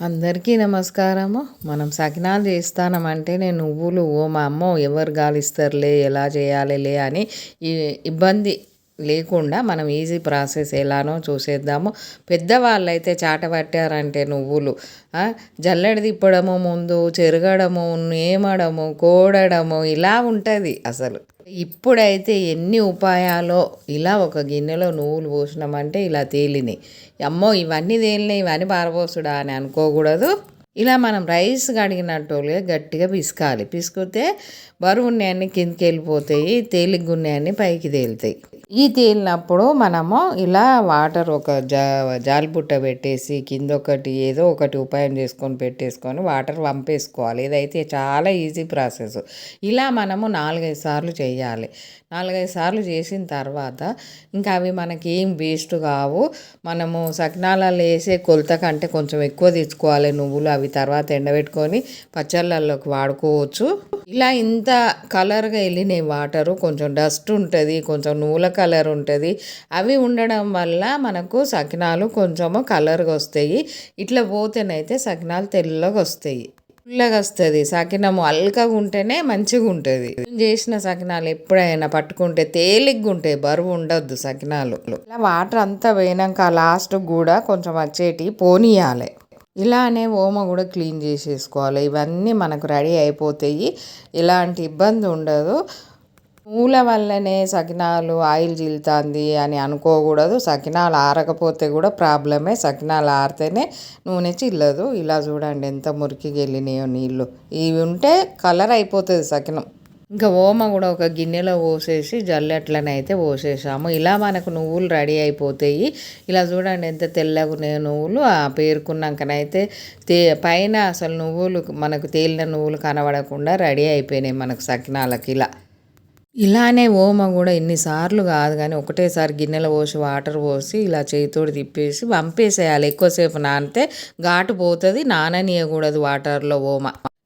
అందరికీ నమస్కారము. మనం సకినాలు చేస్తానమంటే నేను నువ్వులు ఓ మా అమ్మ ఎవరు గాలిస్తారులే ఎలా చేయాలిలే అని ఈ ఇబ్బంది లేకుండా మనం ఈజీ ప్రాసెస్ ఎలానో చూసేద్దాము. పెద్దవాళ్ళు అయితే చాటపట్టారంటే నువ్వులు. జల్లెడ తిప్పడము ముందు చెరగడము నేమడము కోడడము ఇలా ఉంటుంది అసలు. ఇప్పుడైతే ఎన్ని ఉపాయాలో ఇలా ఒక గిన్నెలో నువ్వులు పోసినామంటే ఇలా తేలినాయి. అమ్మో ఇవన్నీ తేలినాయి ఇవన్నీ పారబోసుడా అని అనుకోకూడదు. ఇలా మనం రైస్ కడిగినట్టుగా గట్టిగా పిసకాలి. పిసుకుతే బరువు ఉన్నాయన్నీ కిందకి వెళ్ళిపోతాయి తేలిగ్గా పైకి తేలుతాయి. ఈ తేలినప్పుడు మనము ఇలా వాటర్ ఒక జా జాలిబుట్ట పెట్టేసి కింద ఒకటి ఏదో ఒకటి ఉపాయం చేసుకొని పెట్టేసుకొని వాటర్ పంపేసుకోవాలి ఇదైతే చాలా ఈజీ ప్రాసెస్. ఇలా మనము నాలుగైదు సార్లు చేయాలి. నాలుగైదు సార్లు చేసిన తర్వాత ఇంకా అవి మనకి ఏం వేస్ట్ కావు. మనము సకినాలలో వేసే కొలత కంటే కొంచెం ఎక్కువ తెచ్చుకోవాలి నువ్వులు. అవి తర్వాత ఎండబెట్టుకొని పచ్చళ్ళల్లోకి వాడుకోవచ్చు. ఇలా ఇంత కలర్గా వెళ్ళినాయి వాటరు కొంచెం డస్ట్ ఉంటుంది. కొంచెం నువ్వుల కలర్ ఉంటుంది. అవి ఉండడం వల్ల మనకు సకినాలు కొంచెము కలర్గా వస్తాయి. ఇట్లా పోతేనైతే సకినాలు తెల్లగా వస్తాయి. పుల్లగా వస్తుంది. సకినము అల్కగా ఉంటేనే మంచిగా ఉంటుంది. చేసిన సకినాలు ఎప్పుడైనా పట్టుకుంటే తేలిగ్గా ఉంటాయి. బరువు ఉండొద్దు సకినాలు. ఇలా వాటర్ అంతా పోయినాక లాస్ట్ కూడా కొంచెం వచ్చేటి పోనీయాలి. ఇలానే ఓమ కూడా క్లీన్ చేసేసుకోవాలి. ఇవన్నీ మనకు రెడీ అయిపోతాయి. ఎలాంటి ఇబ్బంది ఉండదు. పూల వల్లనే సకినాలు ఆయిల్ జీలుతుంది అని అనుకోకూడదు. సకినాలు ఆరకపోతే కూడా ప్రాబ్లమే. సకినాలు ఆరితేనే నూనె చిల్లదు. ఇలా చూడండి ఎంత మురికిగా వెళ్ళినాయో నీళ్ళు. ఇవి ఉంటే కలర్ అయిపోతుంది సకినం. ఇంకా ఓమ కూడా ఒక గిన్నెలో పోసేసి జల్లెట్లనైతే పోసేసాము. ఇలా మనకు నువ్వులు రెడీ అయిపోతాయి. ఇలా చూడండి ఎంత తెల్లగా నువ్వులు. ఆ పేరుకున్నాకనైతే తే పైన అసలు నువ్వులు మనకు తేలిన నువ్వులు కనబడకుండా రెడీ అయిపోయినాయి మనకు సకినాలకి ఇలా. ఇలానే ఓమ కూడా ఎన్నిసార్లు కాదు కానీ ఒకటేసారి గిన్నెలో పోసి వాటర్ పోసి ఇలా చేతితోటి తిప్పేసి పంపేసేయాలి ఎక్కువసేపు నానితే ఘాటు పోతుంది నాననీయకూడదు వాటర్లో ఓమ.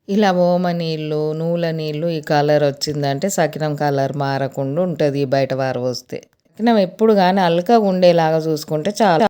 ఇలా ఓమ నీళ్ళు నూల నీళ్ళు ఈ కలర్ వచ్చిందంటే సకినం కలర్ మారకుండా ఉంటుంది బయట వారు వస్తే. సకినం ఎప్పుడు కానీ అల్కగా ఉండేలాగా చూసుకుంటే చాలా